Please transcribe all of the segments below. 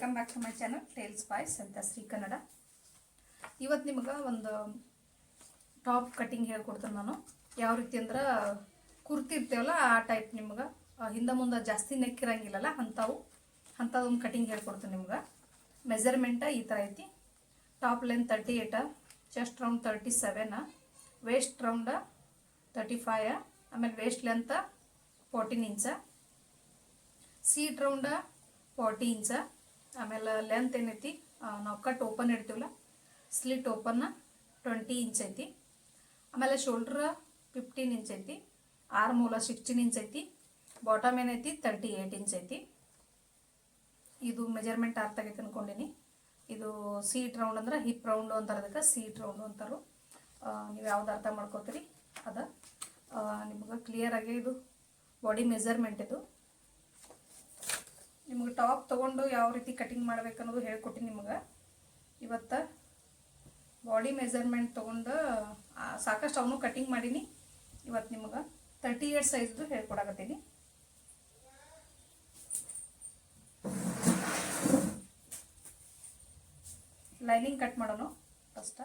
Welcome back to my channel tales boys ಅಂತ ಶ್ರೀ ಕನ್ನಡ ಇವತ್ತು ನಿಮ್ಗೆ ಒಂದು ಟಾಪ್ ಕಟ್ಟಿಂಗ್ ಹೇಳ್ಕೊಡ್ತೇನೆ ನಾನು. ಯಾವ ರೀತಿ ಅಂದ್ರೆ ಕುರ್ತಿ ಇರ್ತೇವಲ್ಲ, ಆ ಟೈಪ್ ನಿಮ್ಗೆ. ಹಿಂದೆ ಮುಂದೆ ಜಾಸ್ತಿ ನೆಕ್ ಇರಂಗಿಲ್ಲಲ್ಲ ಅಂಥವು. ಅಂಥದ್ದೊಂದು ಕಟಿಂಗ್ ಹೇಳ್ಕೊಡ್ತೇನೆ ನಿಮ್ಗೆ. ಮೆಜರ್ಮೆಂಟ ಈ ಥರ ಐತಿ. Top length thirty eight chest round thirty seven waist round thirty five ಆಮೇಲೆ waist length fourteen inch seat round forty inch ಆಮೇಲೆ ಲೆಂತ್ ಏನೈತಿ? ನಾವು ಕಟ್ ಓಪನ್ ಇಡ್ತೀವಲ್ಲ ಸ್ಲಿಟ್ ಓಪನ್ನ ಟ್ವೆಂಟಿ ಇಂಚ್ ಐತಿ. ಆಮೇಲೆ ಶೋಲ್ಡ್ರ್ ಫಿಫ್ಟೀನ್ ಇಂಚ್ ಐತಿ. ಆರ್ ಮೂಲ ಸಿಕ್ಸ್ಟೀನ್ ಇಂಚ್ ಐತಿ. ಬಾಟಮ್ ಏನೈತಿ? ತರ್ಟಿ ಏಯ್ಟ್ ಇಂಚ್ ಐತಿ. ಇದು ಮೆಜರ್ಮೆಂಟ್ ಅರ್ಥ ಆಗೈತೆ ಅನ್ಕೊಂಡಿನಿ. ಇದು ಸೀಟ್ ರೌಂಡ್ ಅಂದ್ರೆ ಹಿಪ್ ರೌಂಡ್ ಅಂತಾರೆ ಅದಕ್ಕೆ ಸೀಟ್ ರೌಂಡು ಅಂತಾರು. ನೀವು ಯಾವ್ದು ಅರ್ಥ ಮಾಡ್ಕೋತೀರಿ? ಅದ ನಿಮ್ಗೆ ಕ್ಲಿಯರ್ ಆಗಿ ಇದು ಬಾಡಿ ಮೆಜರ್ಮೆಂಟ್ ಇದು. ನಿಮ್ಗೆ ಟಾಪ್ ತೊಗೊಂಡು ಯಾವ ರೀತಿ ಕಟಿಂಗ್ ಮಾಡ್ಬೇಕು ಅನ್ನೋದು ಹೇಳ್ಕೊಟ್ಟು ನಿಮಗೆ. ಇವತ್ತು ಬಾಡಿ ಮೆಜರ್ಮೆಂಟ್ ತೊಗೊಂಡು ಸಾಕಷ್ಟು ಅವನು ಕಟಿಂಗ್ ಮಾಡೀನಿ. ಇವತ್ತು ನಿಮಗೆ ತರ್ಟಿ ಏಟ್ ಸೈಜ್ದು ಹೇಳ್ಕೊಡಕತ್ತೀನಿ. ಲೈನಿಂಗ್ ಕಟ್ ಮಾಡೋಣ ಫಸ್ಟ್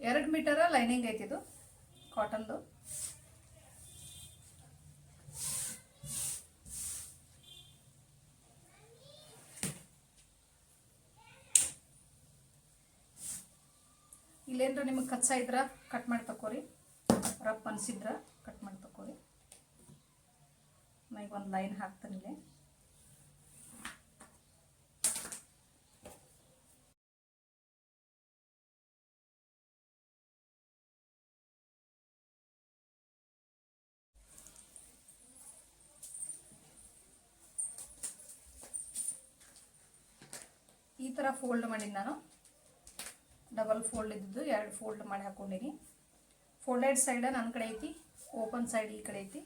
ಎರಡು ಮೀಟರ ಲೈನಿಂಗ್ ಇದು ಕಾಟನ್ದು ಇಲ್ಲೇನ್ರ ನಿಮಗೆ ಕಚ್ಚ ಇದ್ರ ಕಟ್ ಮಾಡಿ ತಕೋರಿ ರಫ್ ಅನ್ಸಿದ್ರ ಕಟ್ ಮಾಡಿ ತಕೋರಿ ನಾ ಈಗ ಒಂದು ಲೈನ್ ಹಾಕ್ತಾನೆ ಥರ ಫೋಲ್ಡ್ ಮಾಡಿದ್ದು ನಾನು. ಡಬಲ್ ಫೋಲ್ಡ್ ಇದ್ದಿದ್ದು, ಎರಡು ಫೋಲ್ಡ್ ಮಾಡಿ ಹಾಕ್ಕೊಂಡೀನಿ ಫೋಲ್ಡೆಡ್ ಸೈಡ್ ನನ್ನ ಕಡೆ ಐತಿ ಓಪನ್ ಸೈಡ್ ಈ ಕಡೆ ಐತಿ.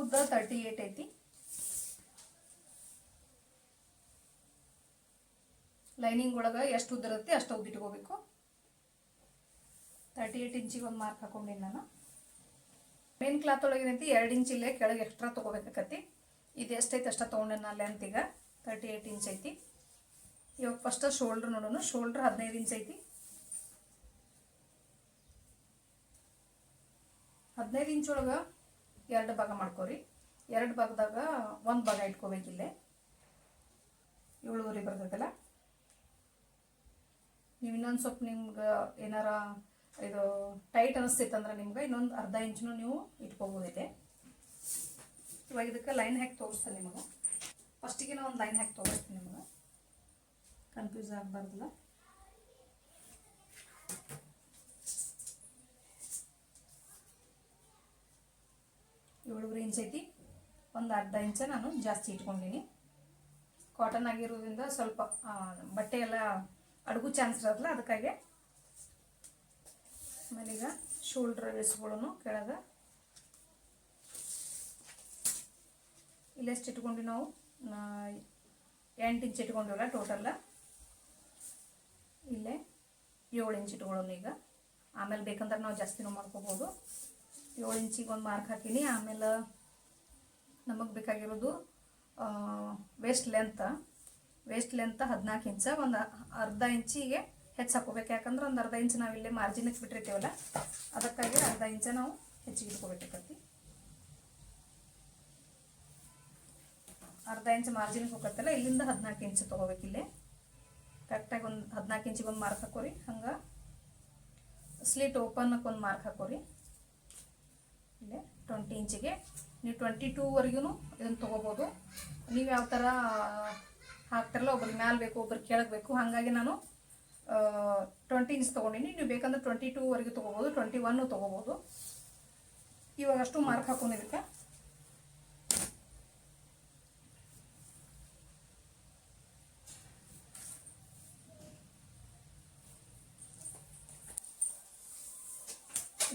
ಉದ್ದ ತರ್ಟಿ ಏಟ್ ಐತಿ. ಲೈನಿಂಗ್ ಒಳಗೆ ಎಷ್ಟು ಉದ್ದ ಇರುತ್ತೆ ಅಷ್ಟು ಉದ್ದ ಇಟ್ಕೋಬೇಕು. ತರ್ಟಿ ಏಟ್ ಇಂಚಿಗೆ ಒಂದು ಮಾರ್ಕ್ ಹಾಕೊಂಡಿನಿ ನಾನು. ಮೇನ್ ಕ್ಲಾತ್ ಒಳಗೆ ಏನೈತಿ ಎರಡು ಇಂಚ್ ಇಲ್ಲೇ ಕೆಳಗೆ ಎಕ್ಸ್ಟ್ರಾ ತೊಗೋಬೇಕಾಕತಿ ಇದು ಎಷ್ಟೈತೆ ಅಷ್ಟ ತೊಗೊಂಡೆ ನಾನು ಲೆಂತ್ ಈಗ. ತರ್ಟಿ ಏಯ್ಟ್ ಇಂಚ್ ಐತಿ. ಇವಾಗ ಫಸ್ಟ್ ಶೋಲ್ಡ್ರ್ ನೋಡೋಣ ಶೋಲ್ಡ್ರ್ ಹದಿನೈದು ಇಂಚ್ ಐತಿ. ಹದಿನೈದು ಇಂಚ್ ಒಳಗೆ ಎರಡು ಭಾಗ ಮಾಡ್ಕೋರಿ. ಎರಡು ಭಾಗದಾಗ ಒಂದು ಭಾಗ ಇಟ್ಕೋಬೇಕಿಲ್ಲೇ ಏಳುವರೆ ಬರ್ತೈತಲ್ಲ. ನೀವು ಇನ್ನೊಂದು ಸ್ವಲ್ಪ ನಿಮ್ಗೆ ಏನಾರ ಇದು ಟೈಟ್ ಅನಿಸ್ತೈತಂದ್ರೆ ನಿಮ್ಗೆ ಇನ್ನೊಂದು ಅರ್ಧ ಇಂಚನು ನೀವು ಇಟ್ಕೋಬೋದೈತೆ ಇವಾಗ ಇದಕ್ಕೆ ಲೈನ್ ಹಾಕಿ ತೋರಿಸ್ತೇನೆ ನಿಮಗೆ. ಫಸ್ಟಿಗೆ ಒಂದು ಲೈನ್ ಹಾಕಿ ತೋರಿಸ್ತೀನಿ ನಿಮಗೆ. ಕನ್ಫ್ಯೂಸ್ ಆಗಬಾರ್ದಲ್ಲ. ಏಳುವರೆ ಇಂಚ್ ಐತಿ. ಒಂದು ಅರ್ಧ ಇಂಚ ನಾನು ಜಾಸ್ತಿ ಇಟ್ಕೊಂಡಿನಿ. ಕಾಟನ್ ಆಗಿರೋದ್ರಿಂದ ಸ್ವಲ್ಪ ಬಟ್ಟೆ ಎಲ್ಲ ಅಡುಗು ಚಾನ್ಸ್ ಇರೋದಿಲ್ಲ ಅದಕ್ಕಾಗಿ. ಆಮೇಲೆ ಈಗ ಶೋಲ್ಡ್ರ್ ವೇಸ್ಗಳನ್ನು ಕೆಳಗೆ. ಇಲ್ಲೆಷ್ಟು ಇಟ್ಕೊಂಡಿ ನಾವು ಎಂಟು ಇಂಚ್ ಇಟ್ಕೊಂಡಿವಲ್ಲ ಟೋಟಲ್ಲ ಇಲ್ಲೇ ಏಳು ಇಂಚ್ ಇಟ್ಕೊಳ್ಳೋಣ ಈಗ. ಆಮೇಲೆ ಬೇಕಂದ್ರೆ ನಾವು ಜಾಸ್ತಿನೂ ಮಾಡ್ಕೋಬೋದು. ಏಳು ಇಂಚಿಗೆ ಒಂದು ಮಾರ್ಕ್ ಹಾಕೀನಿ. ಆಮೇಲೆ ನಮಗೆ ಬೇಕಾಗಿರೋದು ವೇಸ್ಟ್ ಲೆಂತ್ ವೇಸ್ಟ್ ಲೆಂತ್ ಹದಿನಾಲ್ಕು ಇಂಚ. ಒಂದು ಅರ್ಧ ಇಂಚಿಗೆ ಹೆಚ್ಚು ಹಾಕೋಬೇಕು. ಯಾಕಂದ್ರೆ ಒಂದು ಅರ್ಧ ಇಂಚ್ ನಾವು ಇಲ್ಲೇ ಮಾರ್ಜಿನಕ್ಕೆ ಬಿಟ್ಟಿರ್ತೀವಲ್ಲ, ಅದಕ್ಕಾಗಿ ಅರ್ಧ ಇಂಚ ನಾವು ಹೆಚ್ಚಿಗೆ ಇಟ್ಕೋಬೇಕಾಗತ್ತೆ ಅರ್ಧ ಇಂಚ್ ಮಾರ್ಜಿನ್ ಹೋಗತ್ತಲ್ಲ, ಇಲ್ಲಿಂದ ಹದಿನಾಲ್ಕು ಇಂಚ್ ತೊಗೋಬೇಕು ಇಲ್ಲಿ. ಕರೆಕ್ಟಾಗಿ ಒಂದು ಹದಿನಾಲ್ಕು ಇಂಚಿಗೆ ಒಂದು ಮಾರ್ಕ್ ಹಾಕೋರಿ, ಹಂಗೆ. ಸ್ಲಿಟ್ ಓಪನ್ಕ್ಕೆ ಒಂದು ಮಾರ್ಕ್ ಹಾಕೋರಿ. ಇಲ್ಲೇ ಟ್ವೆಂಟಿ ಇಂಚಿಗೆ. ನೀವು ಟ್ವೆಂಟಿ ಟೂವರೆಗೂ ಇದನ್ನು ತೊಗೋಬೋದು. ನೀವು ಯಾವ ಥರ ಹಾಕ್ತಾರಲ್ಲ, ಒಬ್ರಿಗೆ ಮ್ಯಾಲೆ ಬೇಕು, ಒಬ್ರಿಗೆ ಕೆಳಗೆ ಬೇಕು, ಹಾಗಾಗಿ ನಾನು ಟ್ವೆಂಟಿ ಇಂಚ್ ತೊಗೊಂಡಿನಿ. ನೀವು ಬೇಕಂದ್ರೆ ಟ್ವೆಂಟಿ ಟೂವರೆಗೂ ತೊಗೋಬೋದು ಟ್ವೆಂಟಿ ಒನ್ನು ತೊಗೋಬೋದು. ಇವಾಗಷ್ಟು ಮಾರ್ಕ್ ಹಾಕೊಂಡಿದ್ದಕ್ಕೆ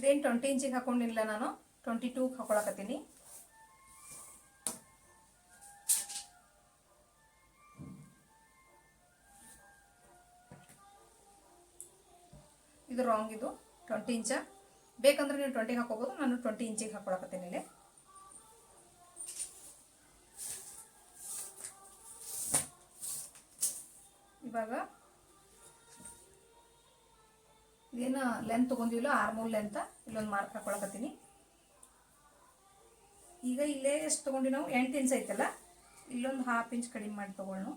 ಇದೇನು ಟ್ವೆಂಟಿ ಇಂಚಿಗೆ ಹಾಕೊಂಡಿಲ್ಲ ನಾನು. ಟ್ವೆಂಟಿ ಟೂಗೆ ಹಾಕೊಳಕತ್ತೀನಿ. ಇದು ರಾಂಗ್ ಇದು. ಟ್ವೆಂಟಿ ಇಂಚ. ಬೇಕಂದ್ರೆ ನೀವು ಟ್ವೆಂಟಿಗೆ ಹಾಕೋಬೋದು, ನಾನು ಟ್ವೆಂಟಿ ಇಂಚಿಗೆ ಹಾಕೊಳಕತ್ತೀನಿ ಇಲ್ಲಿ. ಇವಾಗ ಇದೇನು ಲೆಂತ್ ತೊಗೊಂಡಿವಲ್ಲ ಆರ್ಮೂಲ್ ಲೆಂತ್ ಇಲ್ಲೊಂದು ಮಾರ್ಕ್ ಹಾಕೊಳಕತ್ತೀನಿ. ಈಗ ಇಲ್ಲೇ ಎಷ್ಟು ತೊಗೊಂಡು ನಾವು? ಎಂಟು ಇಂಚ್ ಐತಲ್ಲ? ಇಲ್ಲೊಂದು ಹಾಫ್ ಇಂಚ್ ಕಡಿಮೆ ಮಾಡಿ ತೊಗೊಳ್ಳೋಣ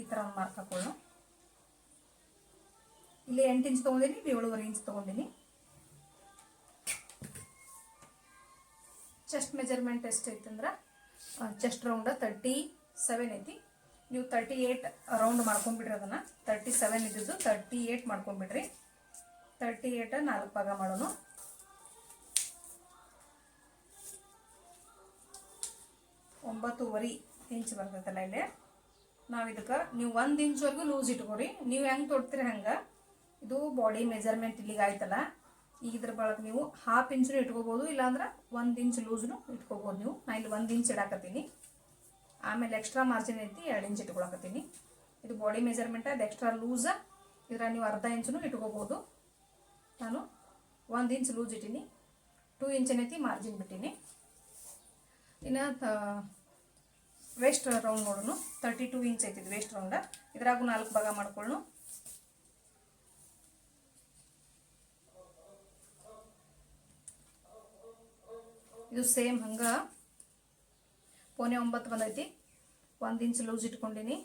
ಈ ಥರ ಒಂದು ಮಾರ್ಕ್ ಹಾಕೊಳ್ಳೋ ಇಲ್ಲಿ ಎಂಟು ಇಂಚ್ ತೊಗೊಂಡಿನಿ ಏಳುವರೆ ಇಂಚ್ ತೊಗೊಂಡಿನಿ. ಚೆಸ್ಟ್ ಮೆಜರ್ಮೆಂಟ್ ಎಷ್ಟು ಐತಂದ್ರೆ? ಚೆಸ್ಟ್ ರೌಂಡ ತರ್ಟಿ ಸೆವೆನ್ ಐತಿ. ನೀವು ತರ್ಟಿ ಏಯ್ಟ್ ರೌಂಡ್ ಮಾಡ್ಕೊಂಡ್ಬಿಡ್ರಿ ಅದನ್ನು. ತರ್ಟಿ ಸೆವೆನ್ ಇದ್ದಿದ್ದು ತರ್ಟಿ ಏಯ್ಟ್ ಮಾಡ್ಕೊಂಡ್ಬಿಡ್ರಿ. ತರ್ಟಿ ಏಯ್ಟ ನಾಲ್ಕು ಭಾಗ ಮಾಡೋಣ ಒಂಬತ್ತುವರೆ ಇಂಚ್ ಬರ್ತೈತಲ್ಲ ಇಲ್ಲಿ. ನಾವು ಇದಕ್ಕೆ ನೀವು ಒಂದು ಇಂಚ್ವರೆಗೂ ಲೂಸ್ ಇಟ್ಕೋರಿ. ನೀವು ಹೆಂಗೆ ತೊಡ್ತೀರಿ ಹಂಗೆ? ಇದು ಬಾಡಿ ಮೆಜರ್ಮೆಂಟ್ ಇಲ್ಲಿಗೆ ಆಯ್ತಲ್ಲ. ಈಗ ಇದ್ರ ಬಳಕ ನೀವು ಹಾಫ್ ಇಂಚ್ನು ಇಟ್ಕೋಬೋದು, ಇಲ್ಲಾಂದ್ರೆ ಒಂದು ಇಂಚ್ ಲೂಸ್ನು ಇಟ್ಕೋಬೋದು ನೀವು. ನಾ ಇಲ್ಲಿ ಒಂದು ಇಂಚ್ ಇಡಾಕತ್ತೀನಿ. ಆಮೇಲೆ ಎಕ್ಸ್ಟ್ರಾ ಮಾರ್ಜಿನ್ ಐತಿ, ಎರಡು ಇಂಚ್ ಇಟ್ಕೊಳಕತ್ತೀನಿ. ಇದು ಬಾಡಿ ಮೆಜರ್ಮೆಂಟ್ ಅದು ಎಕ್ಸ್ಟ್ರಾ ಲೂಸ ಇದ್ರ ನೀವು ಅರ್ಧ ಇಂಚನು ಇಟ್ಕೋಬೋದು ನಾನು ಒಂದು ಇಂಚ್ ಲೂಸ್ ಇಟ್ಟೀನಿ. ಟೂ ಇಂಚ್ ಏನೈತಿ ಮಾರ್ಜಿನ್ ಬಿಟ್ಟೀನಿ. ಇನ್ನು ವೇಸ್ಟ್ ರೌಂಡ್ ನೋಡೋಣ ತರ್ಟಿ ಟೂ ಇಂಚ್ ಐತಿದ್ ವೇಸ್ಟ್ ರೌಂಡ ಇದ್ರಾಗೂ ನಾಲ್ಕು ಭಾಗ ಮಾಡ್ಕೊಳ್ಳೋಣ ಇದು ಸೇಮ್ ಹಂಗ. ಪೋನೆ ಒಂಬತ್ತು ಬಂದೈತಿ. ಒಂದು ಇಂಚ್ ಲೂಸ್ ಇಟ್ಕೊಂಡಿನಿ.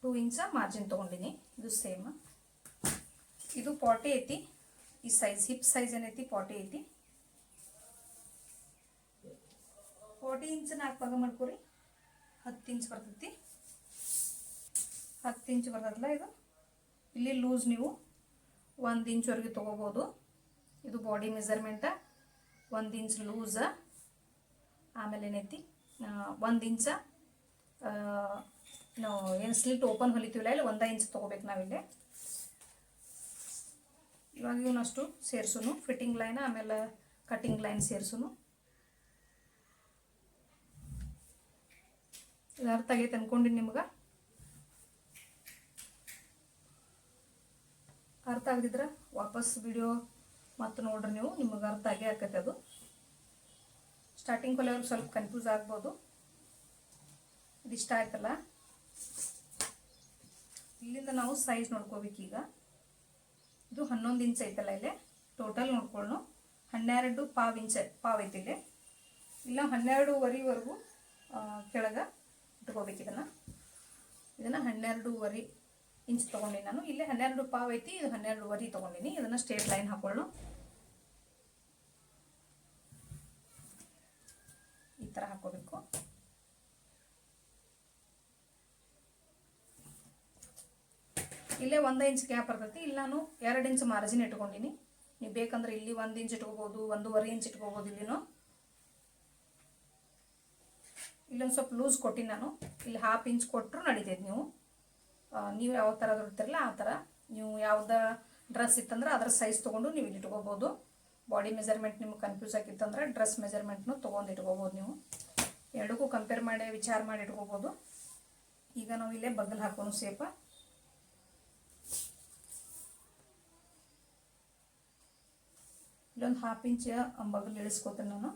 ಟೂ ಇಂಚ ಮಾರ್ಜಿನ್ ತೊಗೊಂಡಿನಿ. ಇದು ಸೇಮ್. ಇದು ಪಾಟಿ ಐತಿ. ಈ ಸೈಜ್ ಹಿಪ್ ಸೈಜ್ ಏನೈತಿ? ಪಾಟಿ ಐತಿ. ಫೋರ್ಟಿ ಇಂಚ್ ನಾಲ್ಕು ಭಾಗ ಮಾಡ್ಕೊರಿ. ಹತ್ತು ಇಂಚ್ ಬರ್ತೈತಿ. ಹತ್ತು ಇಂಚ್ ಬರ್ತದಲ್ಲ ಇದು? ಇಲ್ಲಿ ಲೂಸ್ ನೀವು ಒಂದು ಇಂಚ್ವರೆಗೆ ತೊಗೋಬೋದು. ಇದು ಬಾಡಿ ಮೆಜರ್ಮೆಂಟ. ಒಂದು ಇಂಚ್ ಲೂಸ. ಆಮೇಲೆ ಏನೈತಿ ಒಂದು ಇಂಚ ನಾವು ಏನು ಸ್ಲಿಟ್ ಓಪನ್ ಹೊಲಿತೀವಲ್ಲ ಇಲ್ಲಿ ಒಂದೇ ಇಂಚ್ ತೊಗೋಬೇಕು ನಾವಿಲ್ಲಿ. ಇವಾಗ ಇವನಷ್ಟು ಸೇರ್ಸುನು ಫಿಟ್ಟಿಂಗ್ ಲೈನ್ ಆಮೇಲೆ ಕಟಿಂಗ್ ಲೈನ್ ಸೇರ್ಸುನು. ಅರ್ಥ ಆಗೈತೆ ಅನ್ಕೊಂಡಿನಿ ನಿಮ್ಗೆ? ಅರ್ಥ ಆಗದಿದ್ರೆ ವಾಪಸ್ ವಿಡಿಯೋ ಮತ್ತು ನೋಡ್ರಿ ನೀವು, ನಿಮಗೆ ಅರ್ಥ ಆಗೇ ಆಕೈತೆ ಅದು. ಸ್ಟಾರ್ಟಿಂಗ್ ಕೊಲೆಯವ್ರಿಗೆ ಸ್ವಲ್ಪ ಕನ್ಫ್ಯೂಸ್ ಆಗ್ಬೋದು. ಇದಿಷ್ಟ ಆಯ್ತಲ್ಲ? ಇಲ್ಲಿಂದ ನಾವು ಸೈಜ್ ಈಗ. ಇದು ಹನ್ನೊಂದು ಇಂಚ್ ಐತಲ್ಲ ಇಲ್ಲಿ. ಟೋಟಲ್ ನೋಡ್ಕೊಳ್ಳೋ ಹನ್ನೆರಡು ಪಾವ್ ಇಂಚ್ ಪಾವ್ ಐತಿ ಇಲ್ಲಿ. ಇಲ್ಲ, ಹನ್ನೆರಡೂವರೆವರೆಗೂ ಕೆಳಗೆ ಇಟ್ಕೋಬೇಕು ಇದನ್ನು. ಇದನ್ನು ಹನ್ನೆರಡೂವರೆ ಇಂಚ್ ತೊಗೊಂಡಿನಿ ನಾನು. ಇಲ್ಲಿ ಹನ್ನೆರಡು ಪಾವ್ ಐತಿ, ಇದು ಹನ್ನೆರಡೂವರೆ ತೊಗೊಂಡಿನಿ. ಇದನ್ನು ಸ್ಟೇಟ್ ಲೈನ್ ಹಾಕೊಳ್ಳು ಥರ ಹಾಕೋಬೇಕು. ಇಲ್ಲೇ ಒಂದು ಇಂಚ್ ಗ್ಯಾಪ್ ಬರ್ತೈತಿ ಇಲ್ಲಿ ನಾನು ಎರಡು ಇಂಚ್ ಮಾರ್ಜಿನ್ ಇಟ್ಕೊಂಡಿನಿ. ನೀವು ಬೇಕಂದ್ರೆ ಇಲ್ಲಿ ಒಂದು ಇಂಚ್ ಇಟ್ಕೋಬೋದು, ಒಂದೂವರೆ ಇಂಚ್ ಇಟ್ಕೋಬೋದು ಇಲ್ಲಿನೂ. ಇಲ್ಲೊಂದು ಸ್ವಲ್ಪ ಲೂಸ್ ಕೊಟ್ಟಿನಿ ನಾನು. ಇಲ್ಲಿ ಹಾಫ್ ಇಂಚ್ ಕೊಟ್ಟರು ನಡೀತೈತೆ ನೀವು. ನೀವು ಯಾವ ಥರ ಇರ್ತಿರಲ್ಲ ಆ ಥರ ನೀವು ಯಾವ್ದು ಡ್ರೆಸ್ ಇತ್ತಂದ್ರೆ ಅದರ ಸೈಜ್ ತೊಗೊಂಡು ನೀವು ಇಲ್ಲಿ ಇಟ್ಕೋಬೋದು. ಬಾಡಿ ಮೆಜರ್ಮೆಂಟ್ ನಿಮ್ಗೆ ಕನ್ಫ್ಯೂಸ್ ಆಗಿತ್ತಂದ್ರೆ ಡ್ರೆಸ್ ಮೆಜರ್ಮೆಂಟ್ನು ತೊಗೊಂಡು ಇಟ್ಕೋಬೋದು ನೀವು. ಎರಡಕ್ಕೂ ಕಂಪೇರ್ ಮಾಡಿ, ವಿಚಾರ ಮಾಡಿ ಇಟ್ಕೋಬೋದು. ಈಗ ನಾವು ಇಲ್ಲೇ ಬಗಲ್ ಹಾಕೋನು ಸೇಪ. ಇಲ್ಲೊಂದು ಹಾಫ್ ಇಂಚ್ ಬಗಲ್ ಇಳಿಸ್ಕೋತೇನೆ ನಾನು.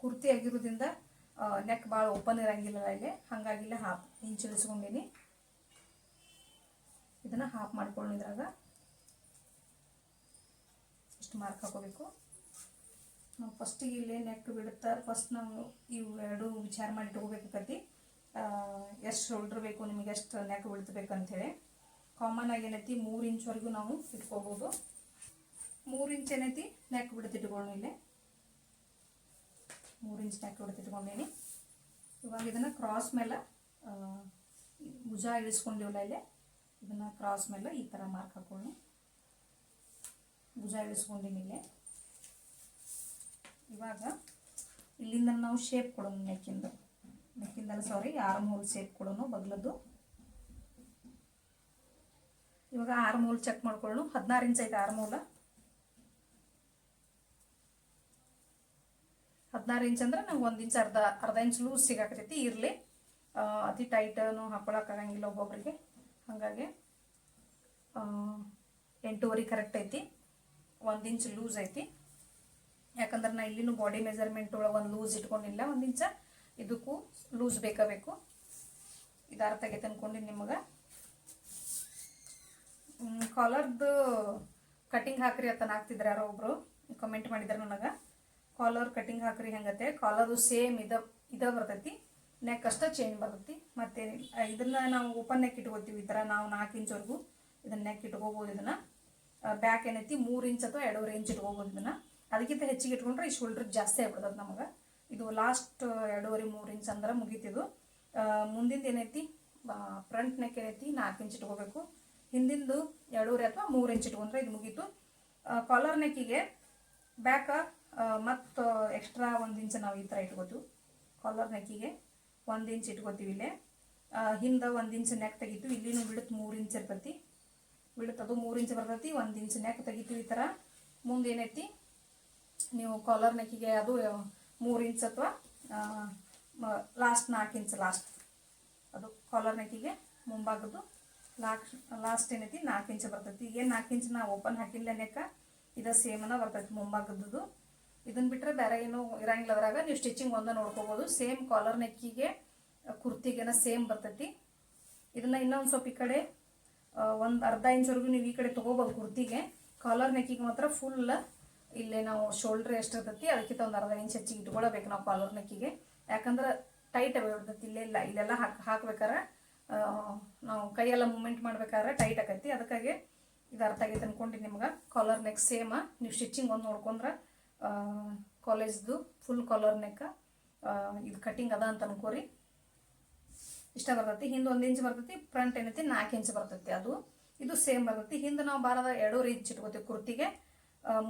ಕುರ್ತಿ ಆಗಿರೋದ್ರಿಂದ ನೆಕ್ ಭಾಳ ಓಪನ್ ಇರಂಗಿಲ್ಲ ಇಲ್ಲಿ. ಹಾಗಾಗಿ ಹಾಫ್ ಇಂಚ್ ಇಳಿಸ್ಕೊಂಡೀನಿ. ಇದನ್ನು ಹಾಫ್ ಮಾಡ್ಕೊಂಡಿದ್ರಾಗ ಇಷ್ಟು ಮಾರ್ಕ್ ಹಾಕೋಬೇಕು. ನಾವು ಫಸ್ಟಿಗೆ ಇಲ್ಲಿ ನೆಕ್ ಬಿಡುತ್ತಾ ಫಸ್ಟ್ ನಾವು ಇವು ಎರಡು ವಿಚಾರ ಮಾಡಿ ಇಟ್ಕೋಬೇಕಾಕತಿ ಎಷ್ಟು ಶೋಲ್ಡ್ರ್ ಬೇಕು, ನಿಮಗೆ ಎಷ್ಟು ನೆಕ್ ಬಿಡ್ತಬೇಕು ಅಂಥೇಳಿ ಕಾಮನ್ ಆಗಿ ಏನೈತಿ, ಮೂರು ಇಂಚ್ವರೆಗೂ ನಾವು ಇಟ್ಕೋಬೋದು. ಮೂರು ಇಂಚ್ ಏನೈತಿ ನೆಕ್ ಬಿಡ್ತಿಟ್ಕೊಳ್ಳಿ ಇಲ್ಲಿ. ಮೂರು ಇಂಚ್ ನೆಕ್ ಬಿಡ್ತಿಟ್ಕೊಂಡೀನಿ ಇವಾಗ ಇದನ್ನು ಕ್ರಾಸ್ ಮೇಲೆ ಭುಜ ಇಳಿಸ್ಕೊಂಡಿವಲ್ಲ ಇಲ್ಲಿ, ಇದನ್ನು ಕ್ರಾಸ್ ಮೇಲೆ ಈ ಥರ ಮಾರ್ಕ್ ಹಾಕೊಳ್ಳಿ ಭುಜ ಇಳಿಸ್ಕೊಂಡಿನಿ ಇಲ್ಲಿ ಇವಾಗ ಇಲ್ಲಿಂದ ನಾವು ಶೇಪ್ ಕೊಡೋಣ ನೆಕ್ಕಿಂದ ನೆಕ್ಕಿಂದಲ್ಲ ಸಾರಿ ಆರ್ಮ್ ಹೋಲ್ ಶೇಪ್ ಕೊಡೋಣ, ಬಗ್ಲದ್ದು. ಇವಾಗ ಆರ್ಮ್ ಹೋಲ್ ಚೆಕ್ ಮಾಡ್ಕೊಳ್ಳೋಣ. ಹದಿನಾರು ಇಂಚ್ ಐತೆ ಆರ್ಮ್ ಹೋಲ ಹದಿನಾರು ಇಂಚ್ ಅಂದ್ರೆ ನಂಗೆ ಒಂದು ಇಂಚ್ ಅರ್ಧ ಅರ್ಧ ಇಂಚ್ ಲೂಸ್ ಸಿಗಾಕತೈತಿ ಇರಲಿ. ಅತಿ ಟೈಟನು ಹಾಕೊಳಕ್ಕಾಗಂಗಿಲ್ಲ ಒಬ್ಬೊಬ್ರಿಗೆ. ಹಾಗಾಗಿ ಎಂಟೂವರೆ ಕರೆಕ್ಟ್ ಐತಿ. ಒಂದು ಇಂಚ್ ಲೂಸ್ ಐತಿ. ಯಾಕಂದ್ರೆ ನಾ ಇಲ್ಲಿನೂ ಬಾಡಿ ಮೆಜರ್ಮೆಂಟ್ ಒಳಗೆ ಒಂದು ಲೂಸ್ ಇಟ್ಕೊಂಡಿಲ್ಲ, ಒಂದು ಇಂಚ ಇದಕ್ಕೂ ಲೂಸ್ ಬೇಕಾಗಬೇಕು ಇದು ಅರ್ಥ ಆಗೈತೆ ಅನ್ಕೊಂಡಿನಿ ನಿಮಗೆ. ಕಾಲರ್ದು ಕಟಿಂಗ್ ಹಾಕ್ರಿ ಅಂತ ಹಾಕ್ತಿದ್ರು ಯಾರೋ ಒಬ್ರು ಕಮೆಂಟ್ ಮಾಡಿದ್ರು ನನಗೆ. ಕಾಲರ್ ಕಟಿಂಗ್ ಹಾಕ್ರಿ ಹೆಂಗತ್ತೆ? ಕಾಲರು ಸೇಮ್ ಇದ ಇದ ಬರ್ತೈತಿ. ನೆಕ್ ಅಷ್ಟ ಚೇಂಜ್ ಬರ್ತೈತಿ. ಮತ್ತೇನಿಲ್ಲ ಇದನ್ನ ನಾವು ಓಪನ್ ನೆಕ್ ಇಟ್ಕೋತೀವಿ ಈ ಥರ ನಾವು ನಾಲ್ಕು ಇಂಚ್ವರೆಗೂ ಇದನ್ನ ನೆಕ್ ಇಟ್ಕೋಬೋದು ಇದನ್ನ. ಬ್ಯಾಕ್ ಏನೈತಿ ಮೂರು ಇಂಚ್ ಅಥವಾ ಎರಡೂವರೆ ಇಂಚ್ ಇಟ್ಕೋಬೋದು ಇದನ್ನ. ಅದಕ್ಕಿಂತ ಹೆಚ್ಚಿಗೆ ಇಟ್ಕೊಂಡ್ರೆ ಈ ಶೋಲ್ಡರ್ ಜಾಸ್ತಿ ಆಗ್ಬಿಡ್ತದೆ ನಮಗೆ. ಇದು ಲಾಸ್ಟ್ ಎರಡೂವರೆ, ಮೂರು ಇಂಚ್ ಅಂದ್ರೆ ಮುಗೀತಿದು ಮುಂದಿಂದ ಏನೈತಿ ಫ್ರಂಟ್ ನೆಕ್ ಏನೈತಿ ನಾಲ್ಕು ಇಂಚ್ ಇಟ್ಕೋಬೇಕು. ಹಿಂದಿಂದು ಎರಡೂವರೆ ಅಥವಾ ಮೂರು ಇಂಚ್ ಇಟ್ಕೊಂಡ್ರೆ ಇದು ಮುಗೀತು. ಕಾಲರ್ ನೆಕ್ಕಿಗೆ ಬ್ಯಾಕ ಮತ್ತು ಎಕ್ಸ್ಟ್ರಾ ಒಂದು ಇಂಚ್ ನಾವು ಈ ಥರ ಇಟ್ಕೋತೀವಿ. ಕಾಲರ್ ನೆಕ್ಕಿಗೆ ಒಂದು ಇಂಚ್ ಇಟ್ಕೋತೀವಿ ಇಲ್ಲೇ. ಹಿಂದೆ ಒಂದು ಇಂಚ್ ನೆಕ್ ತೆಗಿತೀವಿ ಇಲ್ಲಿನೂ ಬಿಡುತ್ತೆ ಮೂರು ಇಂಚ್ ಇರ್ತೈತಿ. ಬಿಡುತ್ತೆ ಅದು ಮೂರು ಇಂಚ್ ಬರ್ತೈತಿ, ಒಂದು ಇಂಚ್ ನೆಕ್ ತೆಗಿತೀವಿ ಈ ಥರ ಮುಂದೇನೈತಿ ನೀವು ಕಾಲರ್ ನೆಕ್ಕಿಗೆ ಅದು, ಮೂರು ಇಂಚ್ ಅಥವಾ ಲಾಸ್ಟ್ ನಾಲ್ಕು ಇಂಚ್ ಲಾಸ್ಟ್ ಅದು ಕಾಲರ್ ನೆಕ್ಕಿಗೆ ಮುಂಭಾಗದ್ದು. ಲಾಸ್ಟ್ ಲಾಸ್ಟ್ ಏನೈತಿ? ನಾಲ್ಕು ಇಂಚ್ ಬರ್ತೈತಿ. ಏನು ನಾಲ್ಕು ಇಂಚ್ ನಾವು ಓಪನ್ ಹಾಕಿಲ್ಲ ನೆಕ್ಕ ಇದು ಸೇಮನ ಬರ್ತೈತಿ ಮುಂಭಾಗದ್ದು ಇದನ್ನ ಬಿಟ್ಟರೆ ಬೇರೆ ಏನು ಇರಂಗಿಲ್ಲ ಅದ್ರಾಗ. ನೀವು ಸ್ಟಿಚಿಂಗ್ ಒಂದ ನೋಡ್ಕೋಬೋದು. ಸೇಮ್ ಕಾಲರ್ ನೆಕ್ಕಿಗೆ ಕುರ್ತಿಗೆನ ಸೇಮ್ ಬರ್ತೈತಿ. ಇದನ್ನ ಇನ್ನೊಂದು ಸ್ವಲ್ಪ ಈ ಕಡೆ ಒಂದು ಅರ್ಧ ಇಂಚ್ವರೆಗೂ ನೀವು ಈ ಕಡೆ ತೊಗೋಬೋದು ಕುರ್ತಿಗೆ. ಕಾಲರ್ ನೆಕ್ಕಿಗೆ ಮಾತ್ರ ಫುಲ್ ಇಲ್ಲೇ ನಾವು ಶೋಲ್ಡ್ರ್ ಎಷ್ಟು ಇರ್ತೈತಿ ಅದಕ್ಕಿಂತ ಒಂದು ಅರ್ಧ ಇಂಚ್ ಹೆಚ್ಚಿಗೆ ಇಟ್ಕೊಳ್ಬೇಕು ನಾವು ಕಾಲರ್ ನೆಕ್ಕಿಗೆ ಯಾಕಂದ್ರೆ ಟೈಟ್ ಇರ್ತತಿ ಇಲ್ಲೇ ಇಲ್ಲ. ಇಲ್ಲೆಲ್ಲ ಹಾಕಿ ಹಾಕ್ಬೇಕಾರೆ ನಾವು ಕೈಯೆಲ್ಲ ಮೂಮೆಂಟ್ ಮಾಡ್ಬೇಕಾದ್ರೆ ಟೈಟ್ ಆಕೈತಿ. ಅದಕ್ಕಾಗಿ ಇದು ಅರ್ಥ ಆಗೈತೆ ಅನ್ಕೊಂಡು ನಿಮ್ಗೆ. ಕಾಲರ್ ನೆಕ್ ಸೇಮ ನೀವು ಸ್ಟಿಚಿಂಗ್ ಒಂದು ನೋಡ್ಕೊಂಡ್ರೆ ಕಾಲೇಜ್ದು ಫುಲ್ ಕಾಲರ್ ನೆಕ್ ಇದು ಕಟ್ಟಿಂಗ್ ಅದ ಅಂತ ಅನ್ಕೋರಿ. ಇಷ್ಟ ಬರ್ತೈತಿ. ಹಿಂದೆ ಒಂದು ಇಂಚ್ ಬರ್ತೈತಿ, ಫ್ರಂಟ್ ಏನೈತಿ ನಾಲ್ಕು ಇಂಚ್ ಬರ್ತೈತಿ ಅದು. ಇದು ಸೇಮ್ ಬರ್ತೈತಿ. ಹಿಂದೆ ನಾವು ಬಾರದ ಎರಡೂವರೆ ಇಂಚ್ ಇಟ್ಕೋತೀವಿ ಕುರ್ತಿಗೆ.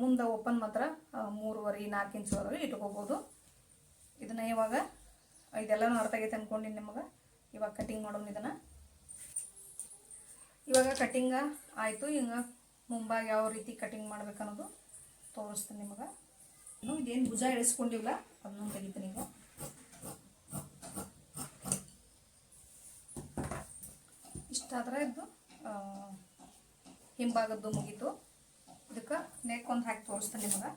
ಮುಂದೆ ಓಪನ್ ಮಾತ್ರ ಮೂರುವರೆ, ನಾಲ್ಕು ಇಂಚ್ವರೆಗೆ ಇಟ್ಕೋಬೋದು. ಇದನ್ನ ಇವಾಗ, ಇದೆಲ್ಲನೂ ಅರ್ಥ ಆಗೈತೆ ಅಂದ್ಕೊಂಡಿನಿ ನಿಮಗೆ. ಇವಾಗ ಕಟಿಂಗ್ ಮಾಡೋಣ ಇದನ್ನ. ಇವಾಗ ಕಟಿಂಗ ಆಯಿತು. ಹಿಂಗೆ ಮುಂಬಾಗ ಯಾವ ರೀತಿ ಕಟಿಂಗ್ ಮಾಡ್ಬೇಕು ಅನ್ನೋದು ತೋರಿಸ್ತೀನಿ ನಿಮಗೆ. ಇದೇನು ಭುಜ ಇಳಿಸ್ಕೊಂಡಿಲ್ಲ. ಅದನ್ನು ತೆಗಿತೀನಿ ಈಗ. ಇಷ್ಟಾದ್ರೆ ಇದು ಹಿಂಭಾಗದ್ದು ಮುಗೀತು. ಇದಕ್ಕೆ ನೆಕ್ ಒಂದು ಹಾಕಿ ತೋರಿಸ್ತೀನಿ ನಿಮಗೆ.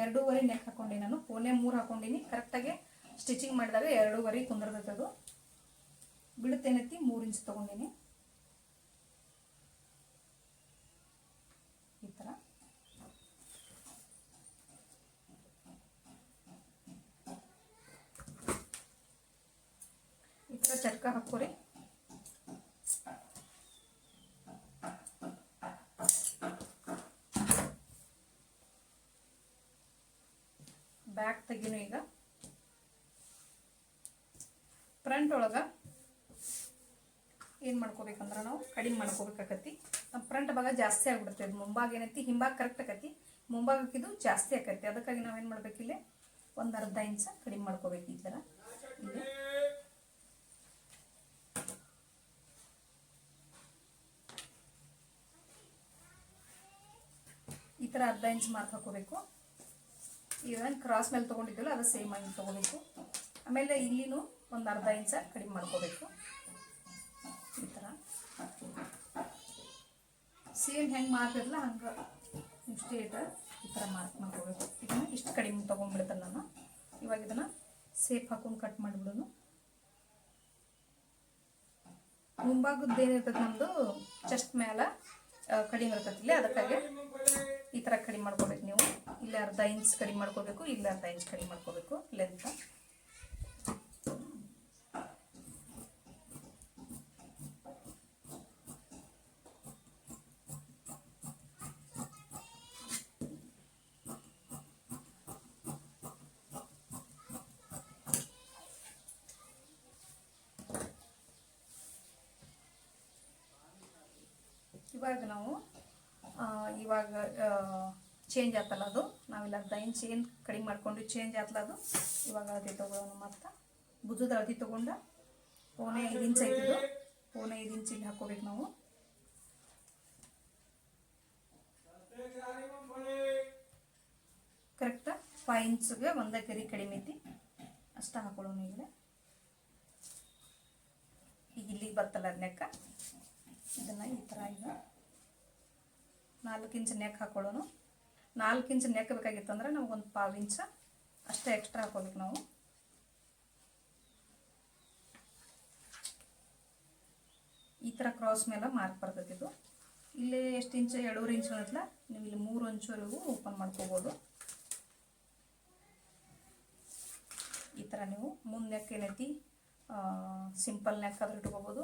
ಎರಡೂವರೆ ನೆಕ್ ಹಾಕೊಂಡಿ ನಾನು. ಪೋನೆ ಮೂರು ಹಾಕೊಂಡಿನಿ. ಕರೆಕ್ಟಾಗಿ ಸ್ಟಿಚಿಂಗ್ ಮಾಡಿದಾಗ ಎರಡೂವರೆ ಕುಂದಿರ್ತೈತೆ ಅದು. ಮೂರು ಇಂಚ್ ತೊಗೊಂಡಿನಿ ಈ ಥರ ಚಟ್ಕ ಹಾಕೋರಿ ಬ್ಯಾಕ್ ತೆಗಿನು ಈಗ. ಫ್ರಂಟ್ ಒಳಗೆ ಏನು ಮಾಡ್ಕೋಬೇಕಂದ್ರೆ ನಾವು ಕಡಿಮೆ ಮಾಡ್ಕೋಬೇಕಾಕತಿ. ನಮ್ಮ ಫ್ರಂಟ್ ಭಾಗ ಜಾಸ್ತಿ ಆಗ್ಬಿಡುತ್ತೆ. ಇದು ಮುಂಭಾಗ ಏನೈತಿ? ಹಿಂಭಾಗ ಕರೆಕ್ಟ್ ಆಕತಿ. ಮುಂಭಾಗಕ್ಕಿದು ಜಾಸ್ತಿ ಆಕತಿ. ಅದಕ್ಕಾಗಿ ನಾವೇನು ಮಾಡ್ಬೇಕಿಲ್ಲ? ಒಂದು ಅರ್ಧ ಇಂಚ ಕಡಿಮೆ ಮಾಡ್ಕೋಬೇಕು ಈ ಥರ ಇಲ್ಲಿ. ಥರ ಅರ್ಧ ಇಂಚ್ ಮಾರ್ಕ್ ಹಾಕೋಬೇಕು. ಇದನ್ನು ಕ್ರಾಸ್ ಮೇಲೆ ತೊಗೊಂಡಿದ್ದಲ್ಲ ಅದು ಸೇಮ್ ಆಗಿ ತೊಗೋಬೇಕು. ಆಮೇಲೆ ಇಲ್ಲಿನೂ ಒಂದು ಅರ್ಧ ಇಂಚ ಕಡಿಮೆ ಮಾಡ್ಕೋಬೇಕು. ಈ ಥರ ಸೇಮ್ ಹೆಂಗೆ ಮಾರ್ಕಿರಲ್ಲ ಹಂಗೆ ಸ್ಟ್ರೇಟ್ ಈ ಥರ ಮಾರ್ಕ್ ಮಾಡ್ಕೋಬೇಕು. ಇದನ್ನು ಇಷ್ಟು ಕಡಿಮೆ ತೊಗೊಂಡ್ಬಿಡ್ತೇನೆ ನಾನು. ಇವಾಗ ಇದನ್ನು ಸೇಫ್ ಹಾಕೊಂಡು ಕಟ್ ಮಾಡಿಬಿಡೋನು ಮುಂಭಾಗದ್ದು ಏನಿರ್ತದೆ ನಮ್ಮದು ಚೆಸ್ಟ್ ಮೇಲೆ ಕಡಿಮೆ ಇಲ್ಲಿ ಅದಕ್ಕಾಗಿ. ಈ ಥರ ಕಡಿಮೆ ಮಾಡ್ಕೋಬೇಕು ನೀವು. ಇಲ್ಲ ಅರ್ಧ ಇಂಚ್ ಕಡಿಮೆ ಮಾಡ್ಕೋಬೇಕು, ಇಲ್ಲ ಅರ್ಧ ಇಂಚ್ ಕಡಿಮೆ ಮಾಡ್ಕೋಬೇಕು ಲೆಂತ್ ಇವಾಗ ನಾವು ಇವಾಗ ಚೇಂಜ್ ಆತಲ್ಲ ಅದು. ನಾವಿಲ್ಲ ಅರ್ಧ ಇಂಚ್ ಏನು ಕಡಿಮೆ ಮಾಡ್ಕೊಂಡು ಚೇಂಜ್ ಆತಲ್ಲ ಅದು. ಇವಾಗ ಅಳತೆ ತೊಗೊಳೋಣ ಮತ್ತು. ಬುದ್ಧದ ಅಳತೆ ತೊಗೊಂಡ ಪೋನೆ ಐದು ಇಂಚ್ ಐತಿದು ಪೋನೆ ಐದು ಇಂಚ್ ಇಲ್ಲಿ ಹಾಕೋಬೇಕು ನಾವು. ಕರೆಕ್ಟ್ ಫೈವ್ ಇಂಚ್ಗೆ ಒಂದೇ ಕರಿ ಕಡಿಮೆ ಐತಿ. ಅಷ್ಟ ಹಾಕೊಳ್ಳೋಣ ಈಗ ಬರ್ತಲ್ಲ ಅದು ಇದನ್ನ ಇದನ್ನು ಈ ಥರ ಈಗ ನಾಲ್ಕು ಇಂಚ್ ನೆಕ್ ಹಾಕೊಳ್ಳೋಣ ನಾಲ್ಕು ಇಂಚ್ ನೆಕ್ ಬೇಕಾಗಿತ್ತಂದ್ರೆ ನಾವು ಒಂದು ಪಾವು ಇಂಚ ಅಷ್ಟೇ ಎಕ್ಸ್ಟ್ರಾ ಹಾಕೋಬೇಕು ನಾವು. ಈ ಥರ ಕ್ರಾಸ್ ಮೇಲೆ ಮಾರ್ಕ್ ಬರ್ತೈತಿ ಇದು. ಇಲ್ಲಿ ಎಷ್ಟು ಇಂಚ್? ಎರಡೂರು ಇಂಚ್ ಅನ್ನತ್ಲ ನೀವು ಇಲ್ಲಿ ಮೂರು ಇಂಚುವರೆಗೂ ಓಪನ್ ಮಾಡ್ಕೋಬೋದು. ಈ ಥರ ನೀವು ಮುಂದೆ ನೆಕ್ ಏನೈತಿ ಸಿಂಪಲ್ ನೆಕ್ ಆದರೂ ಇಟ್ಕೋಬೋದು.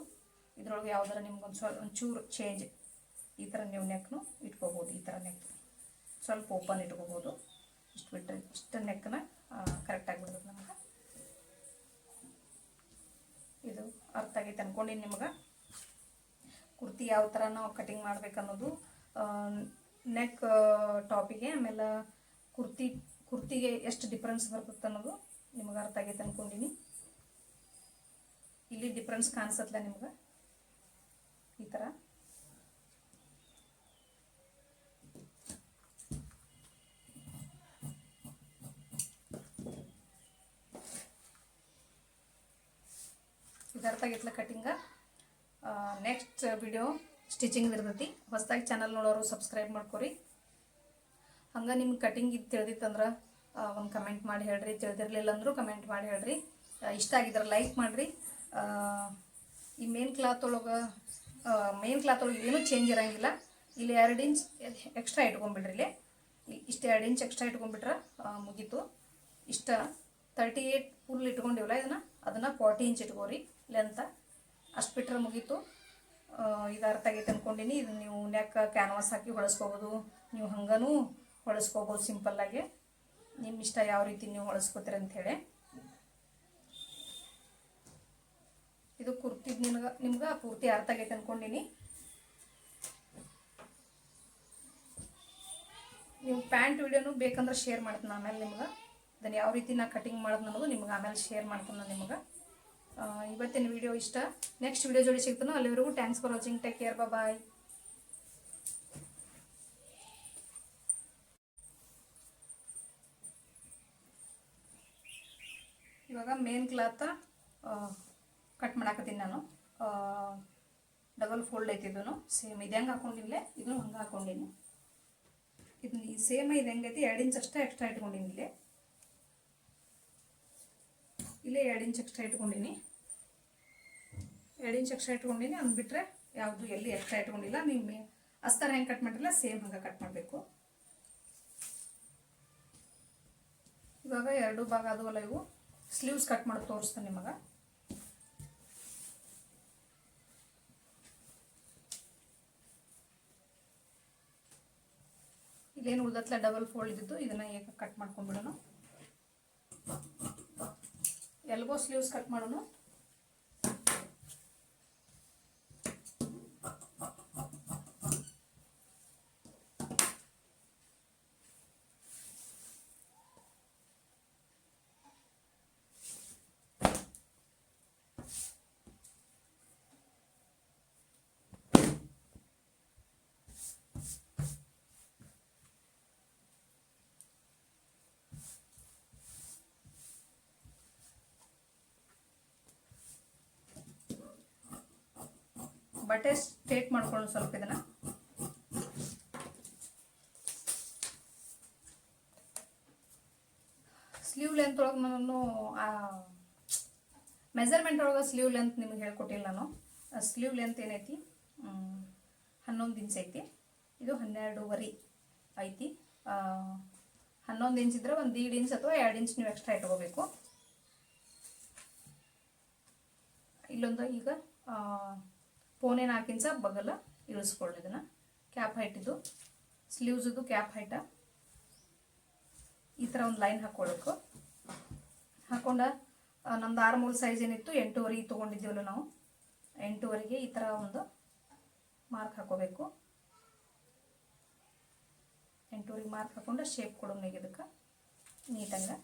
ಇದ್ರೊಳಗೆ ಯಾವ್ದಾರ ನಿಮ್ಗೊಂದು ಸ್ವಲ್ಪ ಒಂಚೂರು ಚೇಂಜ್ ಈ ಥರ ನೀವು ನೆಕ್ನು ಇಟ್ಕೋಬೋದು, ಈ ಥರ ನೆಕ್ ಸ್ವಲ್ಪ ಓಪನ್ ಇಟ್ಕೋಬೋದು. ಇಷ್ಟು ಬಿಟ್ಟರೆ ಇಷ್ಟು ನೆಕ್ನ ಕರೆಕ್ಟಾಗಿ ಬಿಡ್ತದೆ ನಮಗೆ. ಇದು ಅರ್ಥ ಆಗೈತೆ ಅನ್ಕೊಂಡಿನಿ ನಿಮ್ಗೆ? ಕುರ್ತಿ ಯಾವ ಥರ ನಾವು ಕಟಿಂಗ್ ಮಾಡ್ಬೇಕನ್ನೋದು ನೆಕ್ ಟಾಪಿಗೆ ಆಮೇಲೆ ಕುರ್ತಿ, ಕುರ್ತಿಗೆ ಎಷ್ಟು ಡಿಫ್ರೆನ್ಸ್ ಬರ್ತದೆ ಅನ್ನೋದು ನಿಮ್ಗೆ ಅರ್ಥ ಆಗೈತೆ ಅಂದ್ಕೊಂಡಿನಿ ಇಲ್ಲಿ ಡಿಫ್ರೆನ್ಸ್ ಕಾಣಿಸತ್ಲ ನಿಮ್ಗೆ? ಈ ಥರ ಇದು ಅರ್ಥ cutting cutting next video stitching ಇರ್ತೈತಿ. ಹೊಸದಾಗಿ ಚಾನಲ್ ನೋಡೋರು ಸಬ್ಸ್ಕ್ರೈಬ್ ಮಾಡ್ಕೊರಿ. ಹಂಗೆ ನಿಮ್ಗೆ ಕಟಿಂಗ್ ಇದು ತಿಳಿದಿತ್ತಂದ್ರೆ ಒಂದು ಕಮೆಂಟ್ ಮಾಡಿ ಹೇಳ್ರಿ. ತಿಳಿದಿರ್ಲಿಲ್ಲ ಅಂದರೂ ಕಮೆಂಟ್ ಮಾಡಿ ಹೇಳ್ರಿ. ಇಷ್ಟ ಆಗಿದ್ರೆ ಲೈಕ್ ಮಾಡಿರಿ. ಈ ಮೇನ್ ಕ್ಲಾತ್ ಒಳಗೆ ಮೇನ್ ಕ್ಲಾತ್ ಒಳಗೆ ಏನೂ ಚೇಂಜ್ ಇರೋಂಗಿಲ್ಲ. ಇಲ್ಲಿ ಎರಡು ಇಂಚ್ ಎಕ್ಸ್ಟ್ರಾ ಇಟ್ಕೊಂಬಿಡ್ರಿ ಇಲ್ಲಿ. ಇಷ್ಟು ಎರಡು ಇಂಚ್ ಎಕ್ಸ್ಟ್ರಾ ಇಟ್ಕೊಂಡ್ಬಿಟ್ರೆ ಆ, ಮುಗೀತು. ಇಷ್ಟ ತರ್ಟಿ ಏಯ್ಟ್ ಫುಲ್ ಇಟ್ಕೊಂಡಿವಲ್ಲ ಇದನ್ನು? ಅದನ್ನು ಫಾರ್ಟಿ ಇಂಚ್ ಇಟ್ಕೋರಿ. ಲೆಂತ ಅಷ್ಟು ಬಿಟ್ರೆ ಮುಗೀತು. ಇದು ಅರ್ಥ ಆಗೈತೆ ಅಂದ್ಕೊಂಡಿನಿ ಇದು ನೀವು ನೆಕ್ ಕ್ಯಾನ್ವಾಸ್ ಹಾಕಿ ಹೊಳಸ್ಕೋಬೋದು. ನೀವು ಹಂಗನೂ ಹೊಳಸ್ಕೋಬೋದು ಸಿಂಪಲ್ಲಾಗಿ ನಿಮ್ಮ ಇಷ್ಟ ಯಾವ ರೀತಿ ನೀವು ಹೊಳಸ್ಕೋತೀರ ಅಂಥೇಳಿ ಇದು ಕುರ್ತಿದ್ ನಿಮ್ಗೆ ನಿಮ್ಗೆ ಪೂರ್ತಿ ಅರ್ಥ ಆಗೈತೆ ಅಂದ್ಕೊಂಡಿನಿ ನೀವು ಪ್ಯಾಂಟ್ ವಿಡಿಯೋನು ಬೇಕಂದ್ರೆ ಶೇರ್ ಮಾಡ್ತೀನಿ ಆಮೇಲೆ ನಿಮ್ಗೆ. ಅದನ್ನು ಯಾವ ರೀತಿ ನಾ ಕಟಿಂಗ್ ಮಾಡೋದು ಅನ್ನೋದು ನಿಮ್ಗೆ ಆಮೇಲೆ ಶೇರ್ ಮಾಡ್ತೀನಿ ನಾನು ನಿಮ್ಗೆ. ಇವತ್ತಿನ ವಿಡಿಯೋ ಇಷ್ಟ. ನೆಕ್ಸ್ಟ್ ವಿಡಿಯೋ ಜೋಡಿ ಸಿಗ್ತಾನೋ, ಅಲ್ಲಿವರೆಗೂ thanks for watching take care bye ಇವಾಗ ಮೇನ್ ಕ್ಲಾತ ಕಟ್ ಮಾಡಾಕತ್ತೀನಿ ನಾನು. ಡಬಲ್ ಫೋಲ್ಡ್ ಐತಿ ಇದನ್ನು ಸೇಮ್ ಇದು, ಹೆಂಗೆ ಹಾಕೊಂಡಿಲ್ಲ ಇದನ್ನು ಹಂಗೆ ಹಾಕೊಂಡಿನಿ. ಇದನ್ನ ಈ ಸೇಮ್ ಇದು ಹೆಂಗೈತಿ? ಎರಡು ಇಂಚ್ ಅಷ್ಟೇ ಎಕ್ಸ್ಟ್ರಾ ಇಟ್ಕೊಂಡಿನಿ ಇಲ್ಲಿ ಇಲ್ಲೇ ಎರಡು ಇಂಚ್ ಎಕ್ಸ್ಟ್ರಾ ಇಟ್ಕೊಂಡಿನಿ. ಎರಡು ಇಂಚ್ ಎಕ್ಸ್ಟ್ರಾ ಇಟ್ಕೊಂಡಿನಿ ಅಂದ್ಬಿಟ್ರೆ ಯಾವುದು ಎಲ್ಲಿ ಎಕ್ಸ್ಟ್ರಾ ಇಟ್ಕೊಂಡಿಲ್ಲ, ನೀವು ಅಸ್ತರ ಹೆಂಗೆ ಕಟ್ ಮಾಡಿರಲ್ಲ ಸೇಮ್ ಹಂಗೆ ಕಟ್ ಮಾಡಬೇಕು. ಇವಾಗ ಎರಡು ಭಾಗ ಅದವಲ್ಲ ಇವು. ಸ್ಲೀವ್ಸ್ ಕಟ್ ಮಾಡಿ ತೋರಿಸ್ತಾನೆ ನಿಮಗೆ. ಇಲ್ಲೇನು ಉಳ್ದತ್ಲ ಡಬಲ್ ಫೋಲ್ಡ್ ಇದ್ದಿದ್ದು, ಇದನ್ನ ಕಟ್ ಮಾಡ್ಕೊಂಡ್ಬಿಡೋಣ. ಎಲ್ಬೋ ಸ್ಲೀವ್ಸ್ ಕಟ್ ಮಾಡೋಣ. ಬಟ್ಟೆ ಸ್ಟೇಟ್ ಮಾಡ್ಕೊಳ್ಳೋಣ ಸ್ವಲ್ಪ ಇದನ್ನ. ಸ್ಲೀವ್ ಲೆಂತ್ ಒಳಗೆ ನಾನು ಮೆಜರ್ಮೆಂಟ್ ಒಳಗೆ ಸ್ಲೀವ್ ಲೆಂತ್ ನಿಮ್ಗೆ ಹೇಳ್ಕೊಟ್ಟಿಲ್ಲ ನಾನು. ಸ್ಲೀವ್ ಲೆಂತ್ ಏನೈತಿ? ಹನ್ನೊಂದು ಇಂಚ್ ಐತಿ. ಇದು ಹನ್ನೆರಡೂವರೆ ಐತಿ. ಹನ್ನೊಂದು ಇಂಚ್ ಇದ್ರೆ ಒಂದು ದೀಡ್ ಇಂಚ್ ಅಥವಾ ಎರಡು ಇಂಚ್ ನೀವು ಎಕ್ಸ್ಟ್ರಾ ಇಟ್ಕೋಬೇಕು. ಇಲ್ಲೊಂದು ಈಗ ಪೋನೆ ನಾಲ್ಕು ಇಂಚ ಬಗಲ ಇಳಿಸ್ಕೊಳ್ಳಿ ಇದನ್ನು. ಕ್ಯಾಪ್ ಹೈಟ್ ಇದು. ಸ್ಲೀವ್ಸ್ ಇದು ಕ್ಯಾಪ್ ಹೈಟ ಈ ಥರ ಒಂದು ಲೈನ್ ಹಾಕ್ಕೊಳ್ಬೇಕು ಹಾಕೊಂಡ ಆ, ನಮ್ದು ಆರು ಮೂರು ಸೈಜ್ ಏನಿತ್ತು ಎಂಟೂವರೆಗೆ ತೊಗೊಂಡಿದ್ದೀವಲ್ಲ ನಾವು. ಎಂಟೂವರೆಗೆ ಈ ಥರ ಒಂದು ಮಾರ್ಕ್ ಹಾಕೋಬೇಕು. ಎಂಟೂವರೆಗೆ ಮಾರ್ಕ್ ಹಾಕೊಂಡು ಶೇಪ್ ಕೊಡೋಣ ಇದಕ್ಕೆ? ನೀಟಂಗೆ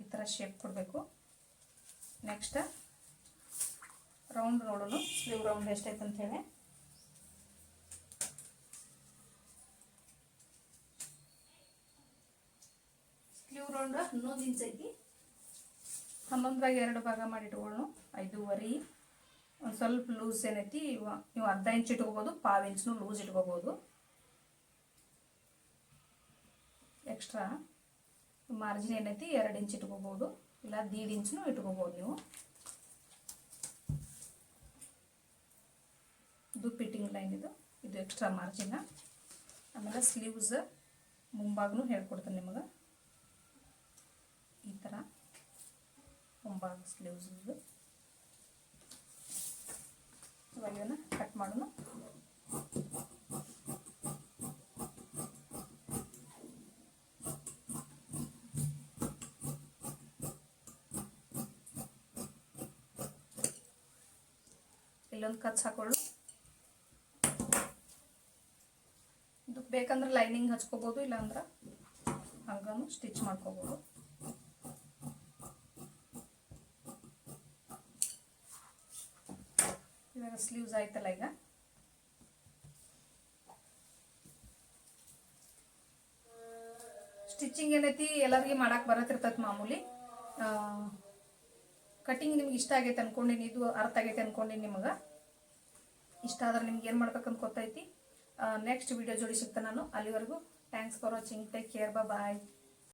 ಈ ಥರ ಶೇಪ್ ಕೊಡಬೇಕು. ನೆಕ್ಸ್ಟ್ ರೌಂಡ್ ನೋಡೋಣ. ಸ್ಲೀವ್ ರೌಂಡ್ ಎಷ್ಟೈತೆ ಅಂತೇಳಿ ಸ್ಲೀವ್ ರೌಂಡ್ ಹನ್ನೊಂದು ಐತಿ ಹನ್ನೊಂದ್ರಾಗ ಎರಡು ಭಾಗ ಮಾಡಿ ಇಟ್ಕೊಳ್ಳೋಣ ಐದೂವರೆ. ಒಂದು ಸ್ವಲ್ಪ ಲೂಸ್ ಏನೈತಿ ನೀವು ಅರ್ಧ ಇಂಚ್ ಇಟ್ಕೋಬೋದು, ಪಾವು ಇಂಚ್ನು ಲೂಸ್ ಇಟ್ಕೋಬೋದು. ಎಕ್ಸ್ಟ್ರಾ ಮಾರ್ಜಿನ್ ಏನೈತಿ? ಎರಡು ಇಂಚ್ ಇಟ್ಕೋಬೋದು. ಇಲ್ಲ, ದೀಡ್ ಇಂಚ್ನು ಇಟ್ಕೋಬೋದು ನೀವು. ಇದು ಫಿಟ್ಟಿಂಗ್ ಲೈನ್ ಇದು. ಇದು ಎಕ್ಸ್ಟ್ರಾ ಮಾರ್ಜಿನ ಆಮೇಲೆ ಸ್ಲೀವ್ಸ್ ಮುಂಭಾಗನು ಹೇಳ್ಕೊಡ್ತೇನೆ ನಿಮಗೆ. ಈ ಥರ ಮುಂಭಾಗ ಸ್ಲೀವ್ಸ್ ಇದು. ಇವಾಗ ಕಟ್ ಮಾಡೋಣ. ಇಲ್ಲೊಂದು ಕಚ್ ಹಾಕೊಳ್ಳು ಇದು ಬೇಕಂದ್ರೆ ಲೈನಿಂಗ್ ಹಚ್ಕೋಬೋದು, ಇಲ್ಲಾಂದ್ರೆ ಹಂಗನು ಸ್ಟಿಚ್ ಮಾಡ್ಕೋಬೋದು. ಇವಾಗ ಸ್ಲೀವ್ಸ್ ಆಯ್ತಲ್ಲ ಈಗ. ಸ್ಟಿಚಿಂಗ್ ಏನೈತಿ ಎಲ್ಲರಿಗೆ ಮಾಡಕ್ಕೆ ಬರತಿರ್ತೈತಿ ಮಾಮೂಲಿ. ಕಟಿಂಗ್ ನಿಮ್ಗೆ ಇಷ್ಟ ಆಗೈತೆ ಅನ್ಕೊಂಡಿನಿ, ಇದು ಅರ್ಥ ಆಗೈತೆ ಅನ್ಕೊಂಡಿನಿ ನಿಮಗೆ. ಇಷ್ಟ ಆದ್ರೆ ನಿಮ್ಗೆ ಏನು ಮಾಡ್ಬೇಕಂತ ಗೊತ್ತೈತಿ. ನೆಕ್ಸ್ಟ್ ವಿಡಿಯೋ ಜೋಡಿ ನಾನು. ಅಲ್ಲಿವರೆಗೂ thanks for watching take care bye